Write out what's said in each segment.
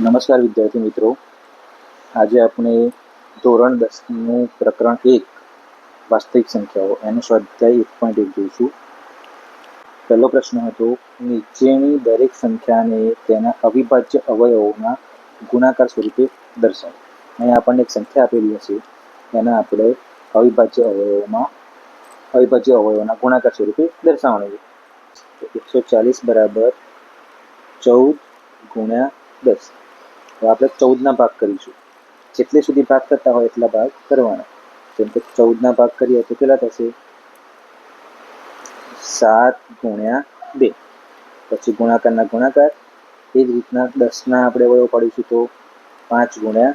નમસ્કાર વિદ્યાર્થી મિત્રો. આજે આપણે ધોરણ દસનું પ્રકરણ એક, વાસ્તવિક સંખ્યાઓ, એનો સ્વાધ્યાય એક પોઈન્ટ એક જોઈશું. પહેલો પ્રશ્ન હતો, નીચેની દરેક સંખ્યાને તેના અવિભાજ્ય અવયવોના ગુણાકાર સ્વરૂપે દર્શાવો. અહીંયા આપણને એક સંખ્યા આપેલી હશે. એના આપણે અવિભાજ્ય અવયવોમાં, અવિભાજ્ય અવયવોના ગુણાકાર સ્વરૂપે દર્શાવવાનું છે. એકસો ચાલીસ બરાબર ચૌદ ગુણ્યા દસ. તો આપણે ચૌદના ભાગ કરીશું. જેટલે સુધી ભાગ કરતા હોય એટલા ભાગ કરવાના. જેમ કે ચૌદના ભાગ કરીએ તો કેટલા થશે? સાત ગુણ્યા બે. પછી ગુણાકારના ગુણાકાર. એ જ રીતના દસના આપણે અવયવ પાડીશું તો પાંચ ગુણ્યા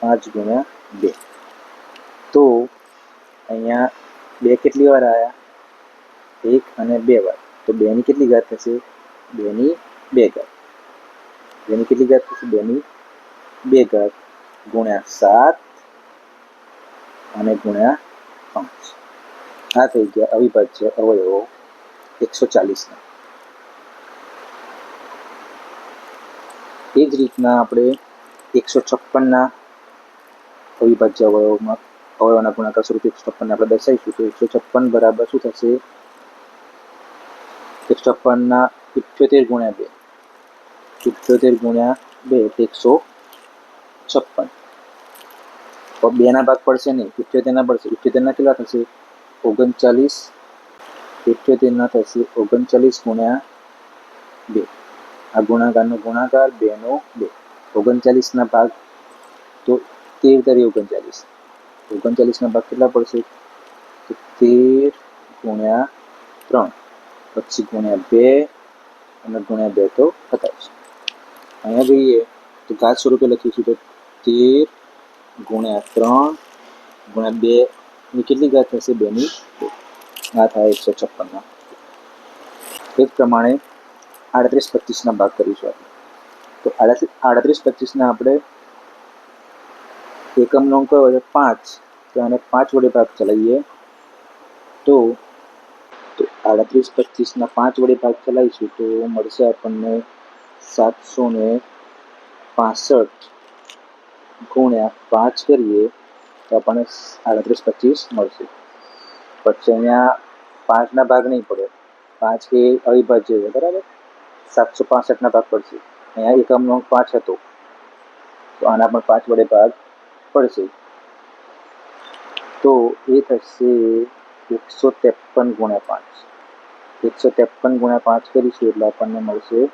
પાંચ ગુણ્યા બે. તો અહીંયા બે કેટલી વાર આવ્યા એક અને બે વાર. તો બેની કેટલી ઘાત થશે? બેની બે ઘાત. બેની કેટલી ઘાત થશે બેની બે ઘાત ગુણ્યા સાત અને ગુણ્યા પાંચ. આ થઈ ગયા અવિભાજ્ય અવયવો એકસો ચાલીસના એ જ રીતના આપણે એકસો છપ્પનના અવિભાજ્ય અવયવમાં, અવયવના ગુણાકાર સ્વરૂપે એકસો છપ્પનને આપણે દર્શાવીશું. તો એકસો છપ્પન બરાબર શું થશે? એકસો છપ્પનના ઇઠ્યોતેર ગુણ્યા બે. ઇઠ્યોતેર ગુણ્યા બે એકસો છપ્પન. બેના ભાગ પડશે નહીં ઇઠ્યોતેરના પડશે. ઇઠ્યોતેરના કેટલા થશે? ઓગણચાલીસ. ઇઠ્યોતેરના થશે ઓગણચાલીસ ગુણ્યા બે. આ ગુણાકારનો ગુણાકાર બેનો બે. ઓગણચાલીસના ભાગ, તો તેર તરી ઓગણચાલીસ. ઓગણચાલીસના ભાગ કેટલા પડશે? તો તેર ગુણ્યા ત્રણ. પછી ગુણ્યા બે અને ગુણ્યા બે તો સત્તાવીસ. અહીંયા જોઈએ તો ઘાત સ્વરૂપે લખીશું તો તેર ગુણ્યા ત્રણ ગુણ્યા બે ની કેટલી ઘાત થશે બેની બે આ થાય એકસો છપ્પનના એ જ પ્રમાણે આડત્રીસ પચીસના ભાગ કરીશું આપણે તો આડત્રીસ આડત્રીસ પચીસના આપણે એકમનો અંક કયો છે પાંચ તો આને પાંચ વડે ભાગ ચલાવીએ તો તો આડત્રીસ પચીસના પાંચ વડે ભાગ ચલાવીશું તો મળશે આપણને સાતસો ને પાસઠ ગુણ્યા પાંચ કરીએ તો આપણને આડત્રીસ પચીસ મળશે. પછી અહીંયા પાંચના ભાગ નહીં પડે. પાંચ એ અવિભાજ્ય છે, બરાબર? સાતસો પાસઠના ભાગ પડશે. અહીંયા એકમનો પાંચ હતો. તો આના પણ પાંચ વડે ભાગ પડશે. તો એ થશે એકસો ત્રેપન ગુણ્યા પાંચ. એકસો ત્રેપન ગુણ્યા પાંચ કરીશું એટલે આપણને મળશે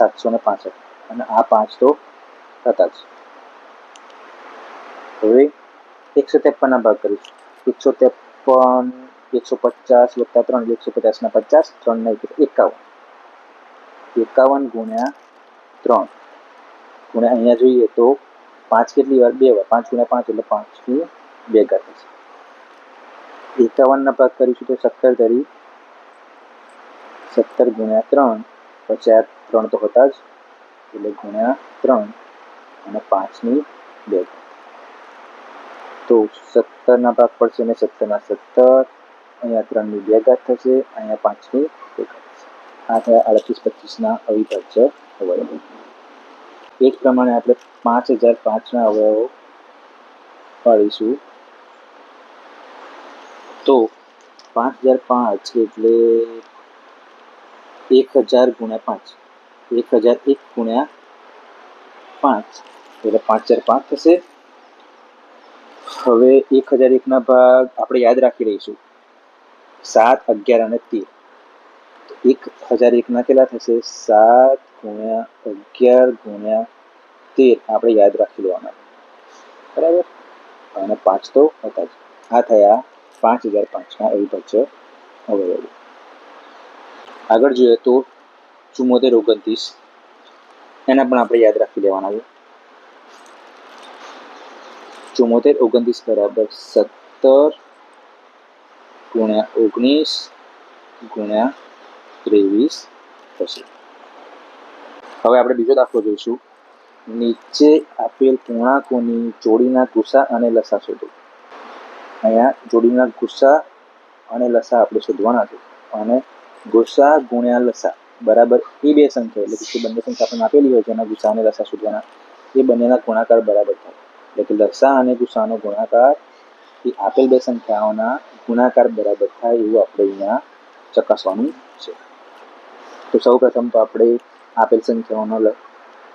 સાતસો ને પાસઠ. અને આ પાંચ તો હતા જ હવે એકસો ત્રેપનના ભાગ કરીશું. એકસો ત્રેપન, એકસો પચાસ વત્તા ત્રણ એકસો પચાસના પચાસ ત્રણના એક, એકાવન. એકાવન ગુણ્યા ત્રણ. ગુણ્યા અહીંયા જોઈએ તો પાંચ કેટલી વાર? બે વાર. પાંચ ગુણ્યા પાંચ એટલે પાંચની બે ઘાત થશે એકાવનના ભાગ કરીશું તો સત્તર તરી સત્તર ગુણ્યા ત્રણ આ ત્રણ તો હતા જ. એટલે ગુણ્યા ત્રણ અને પાંચની બે. તો સત્તરના ભાગ પડશે ને સત્તરના સત્તર. અહીંયા ત્રણની બે ઘાત થશે, અહીંયા પાંચની બે ઘાત થશે. આ થયા અડત્રીસ પચીસના અવિભાજ્ય અવયવો એ જ પ્રમાણે આપણે પાંચ હજાર પાંચના અવયવો પાડીશું. તો પાંચ હજાર પાંચ એટલે એક હજાર ગુણ્યા પાંચ. એક હજાર એક ગુણ્યા પાંચ. એટલે પાંચ હજાર પાંચ થશે. હવે એક હજાર એકના ભાગ આપણે યાદ રાખી રહીશું સાત, અગિયાર અને તેર. એક હજાર એકના કેટલા થશે? સાત ગુણ્યા અગિયાર ગુણ્યા તેર. આપણે યાદ રાખી લેવાના. બરાબર? અને પાંચ તો હતા જ. આ થયા પાંચ હજાર પાંચના અવિભાજ્ય અવયવો. આગળ જોઈએ તો ચુમ્મોતેર ઓગણત્રીસ. એના પણ આપણે યાદ રાખી લેવાના છે. ચુમ્મોતેર ઓગણત્રીસ બરાબર સત્તર ગુણ્યા ઓગણીસ ગુણ્યા ત્રેવીસ થશે. હવે આપણે બીજો દાખલો જોઈશું. નીચે આપેલ પૂર્ણાંકોની જોડીના ગુસા અને લસા શોધો. અહીંયા જોડીના ગુસા અને લસા આપણે શોધવાના છે. અને ગુસા ગુણ્યા લસા. બરાબર? એ બે સંખ્યા એટલે કે જે બંને સંખ્યા આપણને આપેલી હોય છે એના ગુસા અને લસા શોધવાના, એ બંનેના ગુણાકાર બરાબર થાય. એટલે કે લસા અને ગુસાનો ગુણાકાર, એ આપેલ બે સંખ્યાઓના ગુણાકાર બરાબર થાય એવું આપણે અહીંયા ચકાસવાનું છે. તો સૌ પ્રથમ તો આપણે આપેલ સંખ્યાઓનો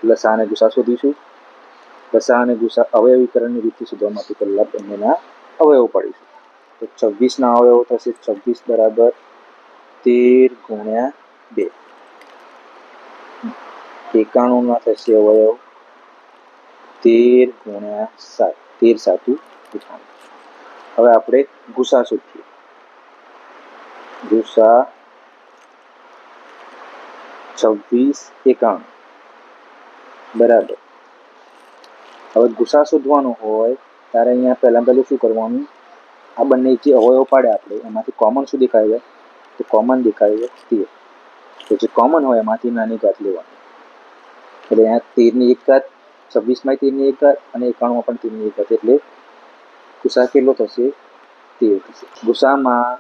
લસા અને ગુસા શોધીશું. લસા અને ગુસા અવયવીકરણની રીતે શોધવા માટે પહેલાં બંનેના અવયવો પાડીશું. તો છવ્વીસના અવયવો થશે, છવ્વીસ બરાબર તેર ગુણ્યા બે. એકાણુંના થશે અવયવ તેર ગુણ્યા સાત, તેર સાતું હવે આપણે ગુસા શોધીએ. ગુસા છવ્વીસ એકાણું. બરાબર. હવે ગુસા શોધવાનો હોય, ત્યારે અહીંયા પહેલાં પહેલું શું કરવાનું? આ બંને જે અવયવ પાડે આપણે, એમાંથી કોમન શું દેખાય છે? તો કોમન દેખાય છે તેર. તો જે કોમન હોય, એમાંથી નાની ઘાત લેવાની. એટલે અહીંયા તેરની એકાદ છવ્વીસમાં તેરની એકાદ અને એકાણુંમાં પણ તેરની એકાદ એટલે ગુસા કેટલો થશે? તેર થશે. ગુસામાં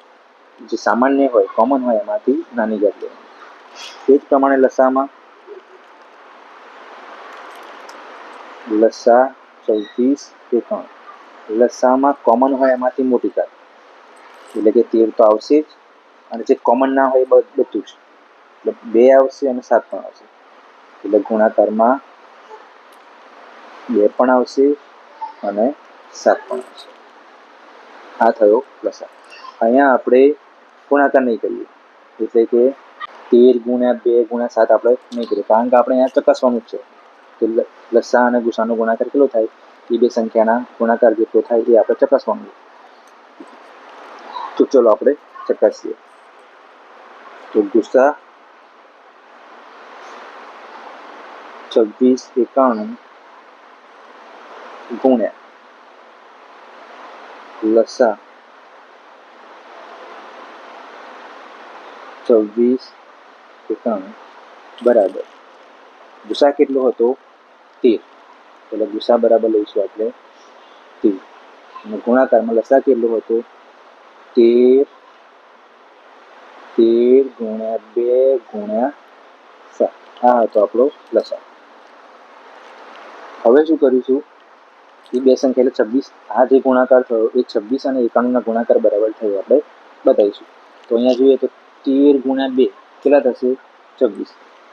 જે સામાન્ય હોય કોમન હોય, એમાંથી નાની જાત લેવાની. એ જ પ્રમાણે લસામાં લસા ચૌત્રીસ એકાણું. લસામાં કોમન હોય એમાંથી મોટી કાત એટલે કે તેર તો આવશે જ, અને જે કોમન ના હોય એ બધું જ. એટલે બે આવશે અને સાત પણ આવશે. એટલે ગુણાકારમાં બે પણ આવશે અને સાત પણ આવશે. આ થયો લસા અહીંયા આપણે ગુણાકાર નહીં કરીએ. એટલે કે તેર ગુણ્યા બે ગુણ્યા સાત આપણે નહીં કરીએ. કારણ કે આપણે અહીંયા ચકાસવાનું છે કે લસા અને ગુસાનો ગુણાકાર કેટલો થાય? એ બે સંખ્યાના ગુણાકાર જેટલો થાય એ આપણે ચકાસવાનું તો ચલો આપણે ચકાસીએ. તો ગુસ્સા છવ્વીસ એકાણું ગુણ્યા લસા છવ્વીસ એકાણું બરાબર. ગુસા કેટલો હતો? તેર. એટલે ગુસા બરાબર લઈશું આપણે તેર. અને ગુણાકારમાં લસા કેટલો હતો? તેર. તેર ગુણ્યા બે ગુણ્યા સાત. આ હતો આપણો લસા. હવે શું કરીશું? એ બે સંખ્યા એટલે છવ્વીસ. આ જે ગુણાકાર થયો, એ છવ્વીસ અને એકાણુંના ગુણાકાર બરાબર થયો, આપણે બતાવીશું. તો અહીંયા જોઈએ તો તેર ગુણ્યા બે, કેટલા થશે? છવ્વીસ.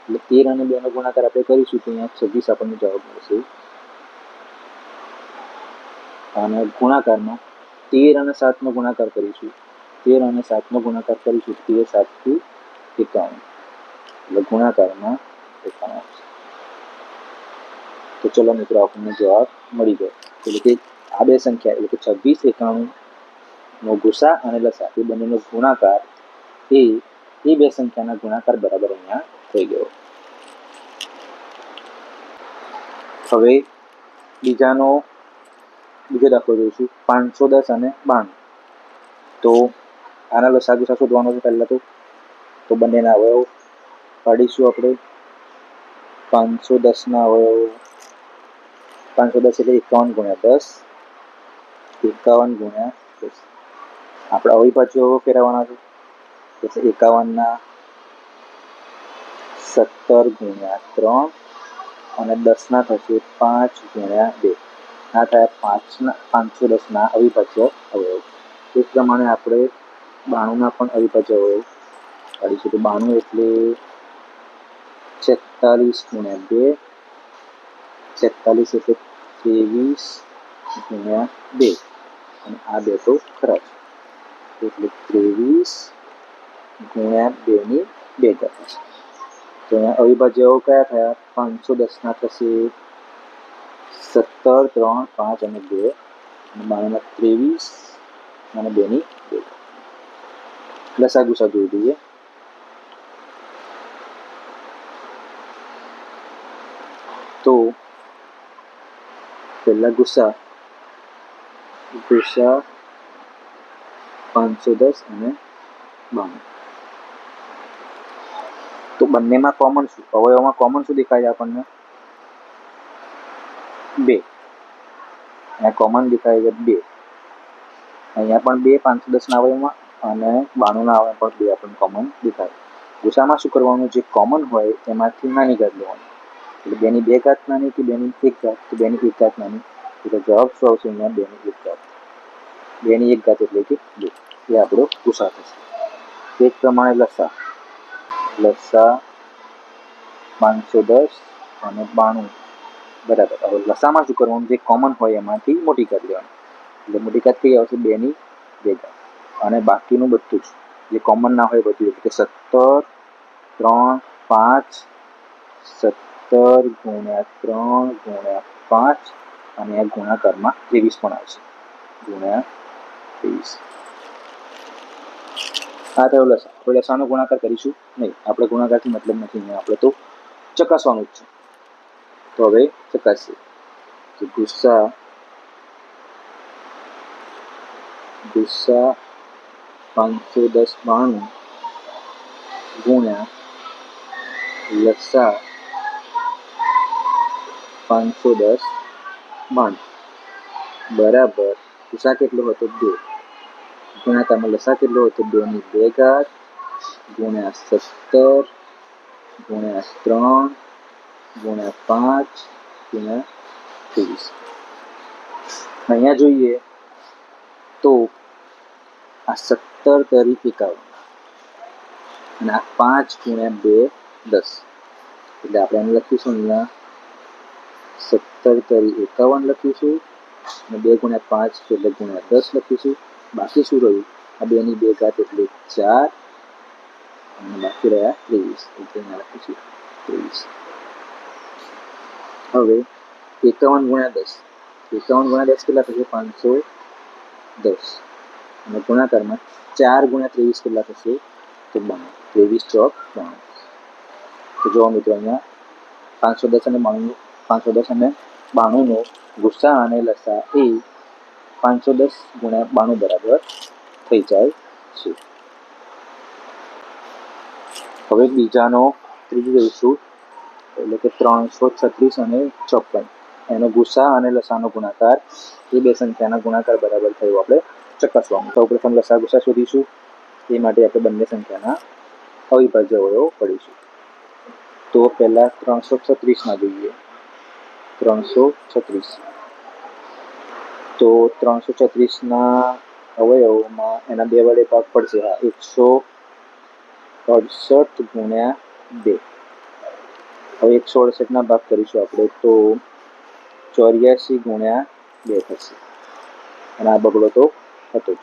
એટલે તેર અને બેનો ગુણાકાર આપણે કરીશું તો અહીંયા છવ્વીસ આપણને જવાબ મળશે. અને ગુણાકારમાં તેર અને સાતનો ગુણાકાર કરીશું. તેર અને સાતનો ગુણાકાર કરીશું તેર સાતથી એકાવન એટલે ગુણાકારમાં એકાવન તો ચલો મિત્રો, આપણને જવાબ મળી ગયો. એટલે કે આ બે સંખ્યા, એટલે કે છવ્વીસ, એકાણું નો ગુસા અને લસા, એ બંનેનો ગુણાકાર એ એ બે સંખ્યાના ગુણાકાર બરાબર અહીંયા થઈ ગયો. હવે બીજાનો, બીજો દાખલો જોઈશું. પાંચસો દસ અને બાણું. તો આના લસા, ગુસા શોધવાનો છે પહેલાં તો. તો બંનેના અવયવ પાડીશું આપણે. પાંચસો દસના અવયવ પાંચસો દસ એટલે એકાવન ગુણ્યા દસ. એકાવન ગુણ્યા દસ. આપણે અવિભાજ્યો ફેરવવાના છે. એટલે એકાવનના સત્તર ગુણ્યા ત્રણ અને દસના થશે પાંચ ગુણ્યા બે. આ થયા પાંચના, પાંચસો દસના અવિભાજ્ય અવયવ. એ પ્રમાણે આપણે બાણુંના પણ અવિભાજ્ય અવયવ કાઢીશું. તો બાણું એટલે છેતાલીસ ગુણ્યા બે છેતાલીસ એટલે ત્રેવીસ ગુણ્યા બે અને આ બે તો ખરા જ એટલે ત્રેવીસ ગુણ્યા બેની બે ઘાત તો અહીંયા અવિભાજ્યો કયા થયા પાંચસો દસના થશે સત્તર ત્રણ પાંચ અને બે અને બાણુંના ત્રેવીસ અને બેની બે ઘાત લસા ગુસા જોઈ લઈએ તો પહેલા ગુસ્સા ગુસ્સા પાંચસો દસ અને બાણું. તો બંનેમાં કોમન શું? અવયવમાં કોમન શું દેખાય છે આપણને? બે. અહીંયા કોમન દેખાય છે બે. અહીંયા પણ બે પાંચસો દસના અવયવમાં અને બાણુંના અવયવ પણ બે આપણને કોમન દેખાય. ગુસામાં શું કરવાનું જે કોમન હોય એમાંથી નાની કરી લેવાની. એટલે બેની બે ઘાત નાની કે બેની એક ઘાત તો બેની એક ઘાત નાની. એટલે જવાબ શું આવશે અહીંયા? બેની એક ઘાત બેની એક ઘાત એટલે કે બે. એ આપણો ગુસા થશે. તે પ્રમાણે લસા. લસા પાંચસો દસ અને બાણું. બરાબર. હવે લસામાં શું કરવાનું? જે કોમન હોય એમાંથી મોટી કાત લેવાની. એટલે મોટી કાત કઈ આવશે? બેની બે કાત અને બાકીનું બધું જ. જે કોમન ના હોય બધું. એટલે કે સત્તર, ત્રણ, પાંચ, સત્તર ગુણ્યા ત્રણ ગુણ્યા પાંચ અને આ ગુણાકારમાં ત્રેવીસ પણ આવશે ગુણ્યા ત્રેવીસ. આ થયો લસા આપણે લસાનો ગુણાકાર કરીશું? નહીં, આપણે ગુણાકારથી મતલબ નથી આપણે તો ચકાસવાનું જ છે. તો હવે ચકાસીએ. તો ગુસ્સા ગુસ્સા પાંચસો દસ બાણું ગુણ્યા લસા પાંચસો દસ બાણું બરાબર. ગુસ્સા કેટલો હતો? બે. ગુણાકારમાં લસા કેટલો હતો? બેની બે ઘાત, ગુણ્યા સત્તર, ગુણ્યા ત્રણ, ગુણ્યા પાંચ, ગુણ્યા ત્રેવીસ. અહીંયા જોઈએ તો આ સત્તર તરી એકાવન. અને આ પાંચ ગુણ્યા બે દસ. એટલે આપણે એને લખીશું અહીંયા. સત્તર તરી એકાવન લખીશું અને બે ગુણ્યા પાંચ એટલે ગુણ્યા દસ લખીશું બાકી શું રહ્યું? આ બેની બે ઘાત એટલે ચાર અને બાકી રહ્યા ત્રેવીસ. એટલે લખીશું ત્રેવીસ. હવે એકાવન ગુણ્યા દસ. એકાવન ગુણ્યા દસ કેટલા થશે? પાંચસો દસ. અને ગુણાકારમાં ચાર ગુણ્યા ત્રેવીસ કેટલા થશે? તો બાણું ત્રેવીસ ચોક બાણું. તો જોવા મિત્રો અહીંયા પાંચસો દસ અને બાણું પાંચસો દસ અને બાણુંનો ગુસ્સા અને લસા એ પાંચસો દસ ગુણ્યા બાણું બરાબર થઈ જાય છે. હવે બીજાનો ત્રીજું જોઈશું એટલે કે ત્રણસો છત્રીસ અને ચોપન. એનો ગુસ્સા અને લસાનો ગુણાકાર, એ બે સંખ્યાના ગુણાકાર બરાબર થયો આપણે ચકાસવાનું સૌ પ્રથમ લસા ગુસ્સા શોધીશું. એ માટે આપણે બંને સંખ્યાના અવિભાજ્ય અવયવો પડીશું. તો પહેલાં ત્રણસો છત્રીસમાં જોઈએ. ત્રણસો છત્રીસ. તો ત્રણસો છત્રીસના અવયવોમાં એના બે વડે ભાગ પડશે. હા એકસો અડસઠ ગુણ્યા બે. હવે એકસો અડસઠના ભાગ કરીશું આપણે, તો ચોર્યાસી ગુણ્યા બે થશે. અને આ બગડો તો હતો જ.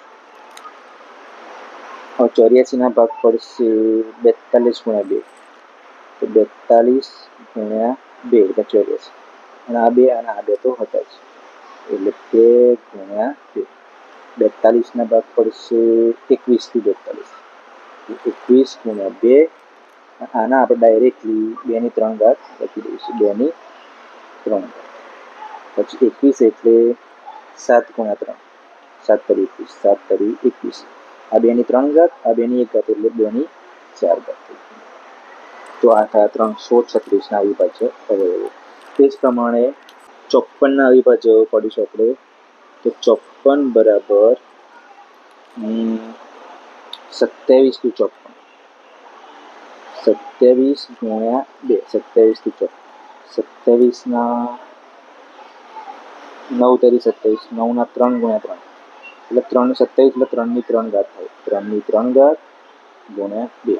હવે ચોર્યાસીના ભાગ પડશે બેતાલીસ ગુણ્યા બે. તો બેતાલીસ ગુણ્યા બે એટલે ચોર્યાસી. અને આ બે અને આ બે તો હતા જ એટલે કે ગુણ્યા બે. બેતાલીસના ભાગ પડશે એકવીસથી બેતાલીસ. એકવીસ ગુણ્યા બે આના આપણે ડાયરેક્ટલી બેની ત્રણ ઘાત લખી દઈશું. બેની ત્રણ પછી એકવીસ એટલે સાત ગુણ્યા ત્રણ. સાત તરી એકવીસ, સાત તરી એકવીસ. આ બેની ત્રણ ઘાત આ બેની એક ઘાત એટલે બેની ચાર ઘાત તો આ થયા ત્રણસો છત્રીસના અવિભાજ્ય અવયવો તે જ પ્રમાણે ચોપ્પનના અવિભાજ્ય પડીશું આપણે. તો ચોપ્પન બરાબર સત્યાવીસ ટુ ચોપ્પન સત્યાવીસ ગુણ્યા બે, સત્યાવીસથી ચોપ્પન સત્યાવીસના નવ તરી સત્યાવીસ, નવના ત્રણ ગુણ્યા ત્રણ. એટલે ત્રણ સત્યાવીસ, એટલે ત્રણની ત્રણ ઘાત થાય. ત્રણની ત્રણ ઘાત ગુણ્યા બે.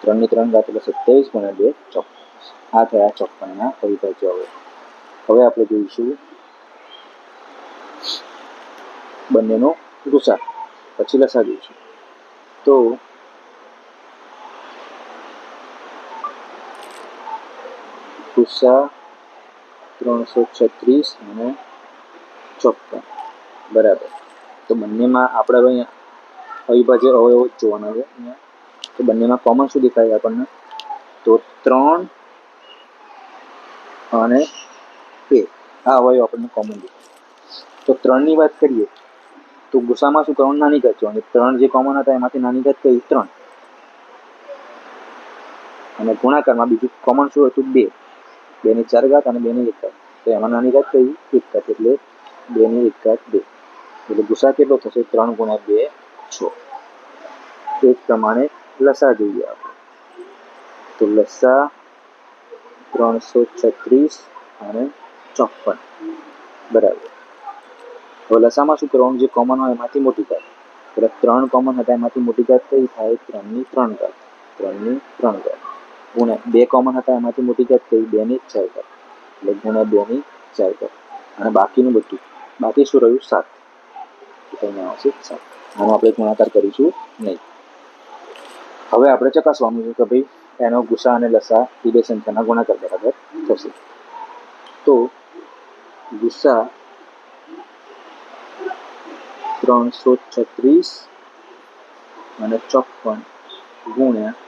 ત્રણની ત્રણ ઘાત એટલે સત્યાવીસ ગુણ્યા બે ચોપ્પન આ થયા ચોપ્પનના અવિભાજ્ય હવે આપણે જોઈશું બંનેનો ગુસા પછી લસા જોઈશું તો ગુસ્સા ત્રણસો છત્રીસ અને ચોપ્પન બરાબર. તો બંનેમાં આપણે હવે અવિભાજ્ય અવયવો જોવાના છે. તો બંનેમાં કોમન શું દેખાય આપણને? તો ત્રણ અને બે આ અવયવ આપણને કોમન દેખાય તો ત્રણની વાત કરીએ, તો ગુસ્સામાં શું કરવાનું નાની ઘાત જોવાની ત્રણ જે કોમન હતા એમાંથી નાની ઘાત કઈ? ત્રણ. અને ગુણાકારમાં બીજું કોમન શું હતું? બે. બેની ચાર ઘાત અને બેની એક ઘાત. તો એમાં નાની ઘાત કઈ? એક ઘાત. એટલે બેની એક ઘાત બે. એટલે ગુસા કેટલો થશે? ત્રણ ગુણ્યા બે છ. એ પ્રમાણે લસા જોઈએ આપણે. તો લસા ત્રણસો છત્રીસ અને ચોપન. બરાબર. હવે લસામાં શું કરવાનું? જે કોમન હોય એમાંથી મોટી ઘાત. એટલે ત્રણ કોમન હતા, એમાંથી મોટી ઘાત કઈ થાય? ત્રણની ત્રણ ઘાત. ત્રણની ત્રણ ઘાત. ગુણ્યા બે કોમન હતા, એમાંથી મોટી ઘાત કઈ? બેની ચાર ઘાત. એટલે ગુણ્યા બેની ચાર ઘાત. અને બાકીનું બધું. બાકી શું રહ્યું? સાત. અહીંયા આવશે? સાત. આનો આપણે ગુણાકાર કરીશું નહીં. હવે આપણે ચકાસવાનું છે કે ભાઈ એનો ગુસા અને લસા એ બે સંખ્યાના ગુણાકાર બરાબર? થશે તો ગુસા ત્રણસો છત્રીસ અને ચોપન ગુણ્યા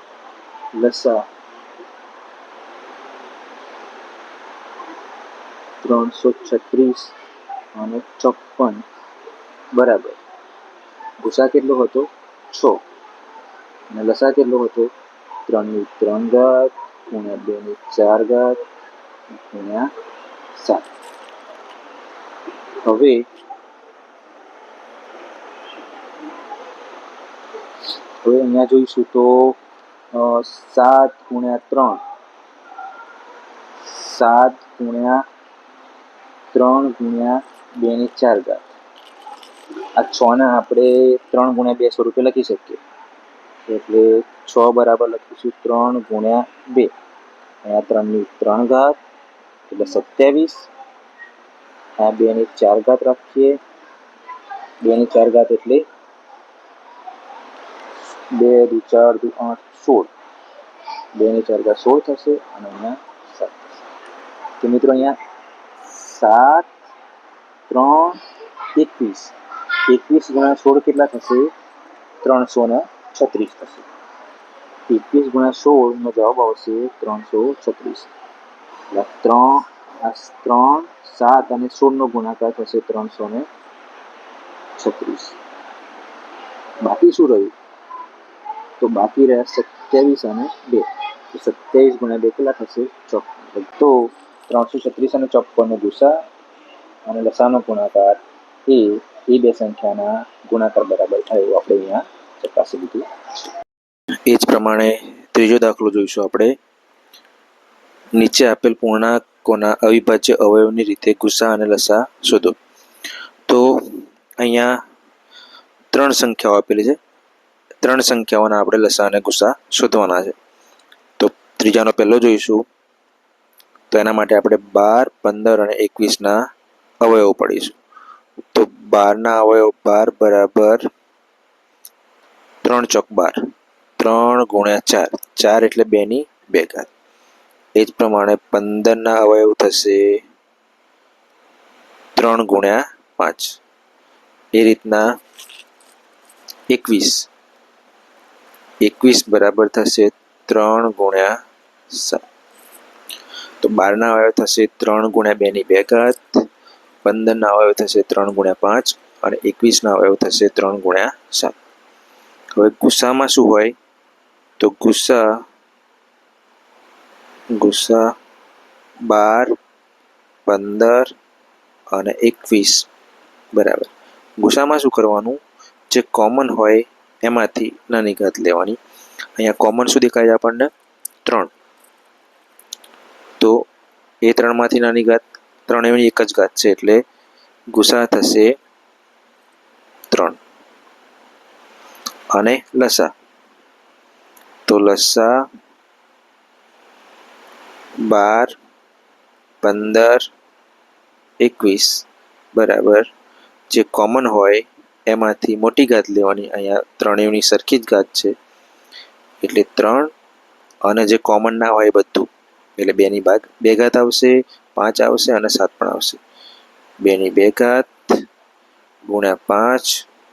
લસા ત્રણસો છત્રીસ અને ચોપન. બરાબર. ગુસા કેટલો હતો? છ. અને લસા કેટલો હતો? ત્રણની ત્રણ ઘાત ગુણ્યા બેની ચાર ઘાત ગુણ્યા સાત હવે હવે અહીંયા જોઈશું તો સાત ગુણ્યા ત્રણ. સાત ગુણ્યા ત્રણ ગુણ્યા બે ની ચાર ઘાત આ છ ને આપણે ત્રણ ગુણ્યા બે સ્વરૂપે લખી શકીએ. એટલે છ બરાબર લખીશું ત્રણ ગુણ્યા બે. અહીંયા ત્રણની ત્રણ ઘાત, એટલે સત્યાવીસ. આ બેની ચાર ઘાત રાખીએ. બેની ચાર ઘાત એટલે બે દુ ચાર દુ આઠ સોળ. બેની ચાર ઘાત સોળ થશે અને અહીંયા સાત તો મિત્રો અહીંયા સાત, ત્રણ, એકવીસ. એકવીસ ગુણ્યા સોળ કેટલા થશે? ત્રણસો ને છત્રીસ થશે. એકવીસ ગુણ્યા સોળનો જવાબ આવશે ત્રણસો છત્રીસ. એટલે ત્રણ, આ ત્રણ, સાત અને સોળનો ગુણાકાર થશે ત્રણસો ને છત્રીસ. બાકી શું રહ્યું? તો બાકી રહ્યા સત્યાવીસ અને બે. તો સત્યાવીસ ગુણ્યા બે કેટલા થશે? ચોપન. તો ત્રણસો છત્રીસ અને ચોપનનો ગુસા અને લસાનો ગુણાકાર એ એ બે સંખ્યાના ગુણાકાર બરાબર થાય એવું આપણે અહીંયા ચકાસી લીધું. એ જ પ્રમાણે ત્રીજો દાખલો જોઈશું આપણે. નીચે આપેલ પૂર્ણાંકોના અવિભાજ્ય અવયવની રીતે ગુસા અને લસા શોધો. તો અહીંયા ત્રણ સંખ્યાઓ આપેલી છે. ત્રણ સંખ્યાઓના આપણે લસા અને ગુસા શોધવાના છે. તો ત્રીજાનો પહેલો જોઈશું. તો એના માટે આપણે બાર, પંદર અને એકવીસના અવયવ પડીશું. તો બારના અવયવ બાર બરાબર ત્રણ ચોક બાર. ત્રણ ગુણ્યા ચાર. ચાર એટલે બેની બે ઘાત. એ જ પ્રમાણે પંદરના અવયવ થશે. ત્રણ ગુણ્યા પાંચ. એ રીતના એકવીસ. એકવીસ બરાબર થશે ત્રણ ગુણ્યા સાત. તો બારના અવયવ થશે ત્રણ ગુણ્યા બેની બે ઘાત. પંદરના અવયવ થશે ત્રણ ગુણ્યા પાંચ. અને એકવીસના અવયવ થશે ત્રણ ગુણ્યા સાત. હવે ગુસ્સામાં શું હોય? તો ગુસ્સા ગુસ્સા બાર, પંદર અને એકવીસ. બરાબર. ગુસ્સામાં શું કરવાનું? જે કોમન હોય એમાંથી નાની ઘાત લેવાની. અહીંયા કોમન શું દેખાય છે આપણને? ત્રણ. તો એ ત્રણમાંથી નાની ઘાત, ત્રણેયની એક જ ઘાત છે એટલે ગુસા થશે ત્રણ. અને લસા તો લસા બાર પંદર એકવીસ. બરાબર. જે કોમન હોય, એમાંથી મોટી ઘાત લેવાની અહીંયા ત્રણેયની સરખી જ ઘાત છે. એટલે ત્રણ અને જે કોમન ના હોય બધું. એટલે બેની ભાગ બે ઘાત આવશે, પાંચ આવશે અને સાત પણ આવશે. બેની બે ઘાત ગુણ્યા પાંચ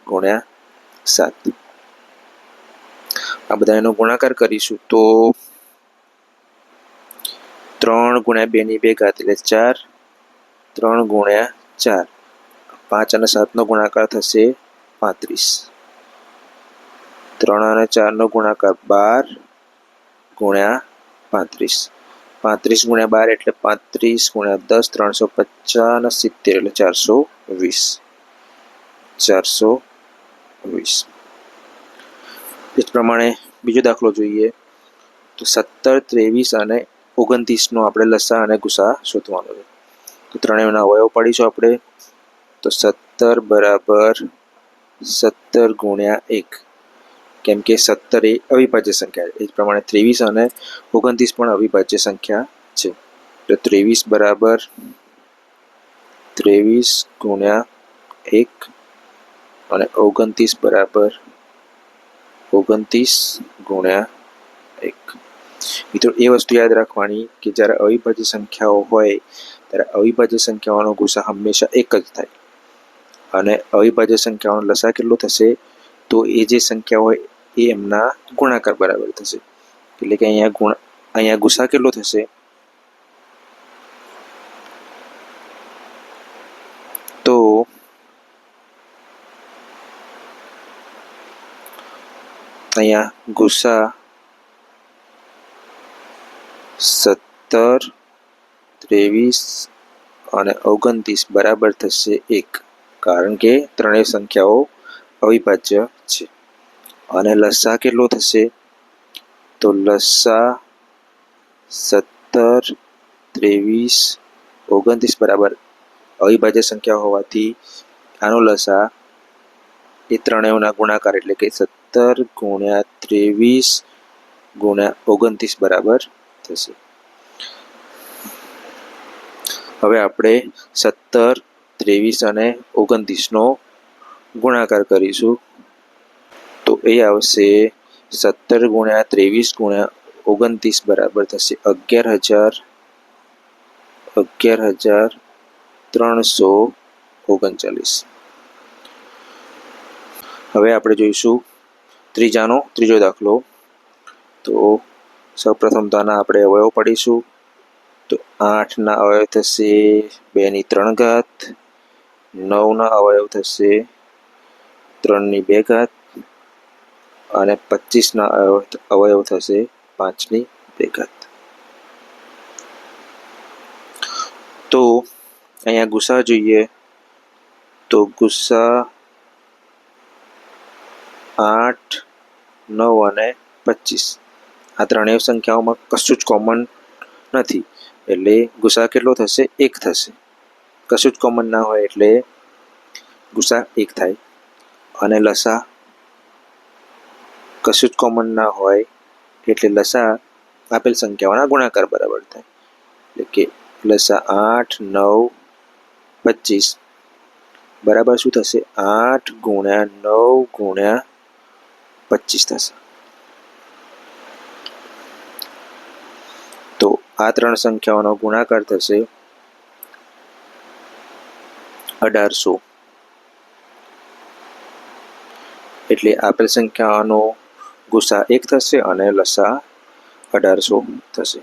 ગુણ્યા સાત. આ બધા એનો ગુણાકાર કરીશું તો ત્રણ ગુણ્યા બેની બે ઘાત એટલે ચાર, ત્રણ ગુણ્યા ચાર. પાંચ અને સાતનો ગુણાકાર થશે પાંત્રીસ. ત્રણ અને ચારનો ગુણાકાર બાર ગુણ્યા પાંત્રીસ. પાંત્રીસ ગુણ્યા બાર એટલે પાંત્રીસ ગુણ્યા દસ, ત્રણસો પચાસ સિત્તેર એટલે ચારસો વીસ. ચારસો વીસ. એ જ પ્રમાણે બીજો દાખલો જોઈએ. તો સત્તર, ત્રેવીસ અને ઓગણત્રીસનો આપણે લસા અને ગુસા શોધવાનો છે. તો ત્રણેયના અવયવ પાડીશું આપણે. તો સત્તર બરાબર સત્તર ગુણ્યા એક. કેમ કે સત્તર એ અવિભાજ્ય સંખ્યા છે. એ જ પ્રમાણે ત્રેવીસ અને ઓગણત્રીસ પણ અવિભાજ્ય સંખ્યા છે. તો ત્રેવીસ બરાબર ત્રેવીસ ગુણ્યા એક અને ઓગણત્રીસ બરાબર ઓગણત્રીસ ગુણ્યા એક. મિત્રો, એ વસ્તુ યાદ રાખવાની કે જ્યારે અવિભાજ્ય સંખ્યાઓ હોય, ત્યારે અવિભાજ્ય સંખ્યાઓનો ગુસા હંમેશા એક જ થાય. અને અવિભાજ્ય સંખ્યાઓનો લસા કેટલો થશે? તો એ જે સંખ્યા હોય, એ એમના ગુણાકાર બરાબર થશે. એટલે કે અહીંયા ગુણ, અહીંયા ગુસા કેટલો થશે તો અહીંયા ગુસા સત્તર ત્રેવીસ અને ઓગણત્રીસ બરાબર થશે એક. કારણ કે ત્રણેય સંખ્યાઓ અવિભાજ્ય છે. અને લસા કેટલો થશે? તો લસા સત્તર ત્રેવીસ ઓગણત્રીસ બરાબર અવિભાજ્ય સંખ્યા હોવાથી આનો લસા એ ત્રણેયના ગુણાકાર એટલે કે સત્તર ગુણ્યા ત્રેવીસ ગુણ્યા ઓગણત્રીસ બરાબર થશે. હવે આપણે સત્તર, ત્રેવીસ અને ઓગણત્રીસનો ગુણાકાર કરીશું. તો એ આવશે સત્તર ગુણ્યા ત્રેવીસ ગુણ્યા ઓગણત્રીસ બરાબર થશે. અગિયાર હજાર અગિયાર હજાર ત્રણસો ઓગણચાલીસ. હવે આપણે જોઈશું ત્રીજાનો ત્રીજો દાખલો. તો સૌપ્રથમ તો આના આપણે અવયવ પડીશું. તો આઠના અવયવ થશે, બેની ત્રણ ઘાત, નવના અવયવ થશે, ત્રણની બે ઘાત, અને પચીસના અવયવ થશે, પાંચની બે ઘાત. તો અહીંયા ગુસ્સા જોઈએ. તો ગુસ્સા આઠ, નવ અને પચીસ. આ ત્રણેય સંખ્યાઓમાં કશું જ કોમન નથી. એટલે ગુસા કેટલો થશે? એક થશે. કશું જ કોમન ના હોય એટલે ગુસા એક થાય. અને લસા કશું જ કોમન ના હોય એટલે લસા આપેલ સંખ્યાઓના ગુણાકાર બરાબર થાય. એટલે કે લસા આઠ, નવ, પચીસ. બરાબર શું થશે? આઠ ગુણ્યા નવ ગુણ્યા પચીસ થશે. તો આ ત્રણ સંખ્યાઓનો ગુણાકાર થશે અઢારસો. એટલે આપેલ સંખ્યાનો ગુસા એક થશે અને લસા અઢારસો થશે.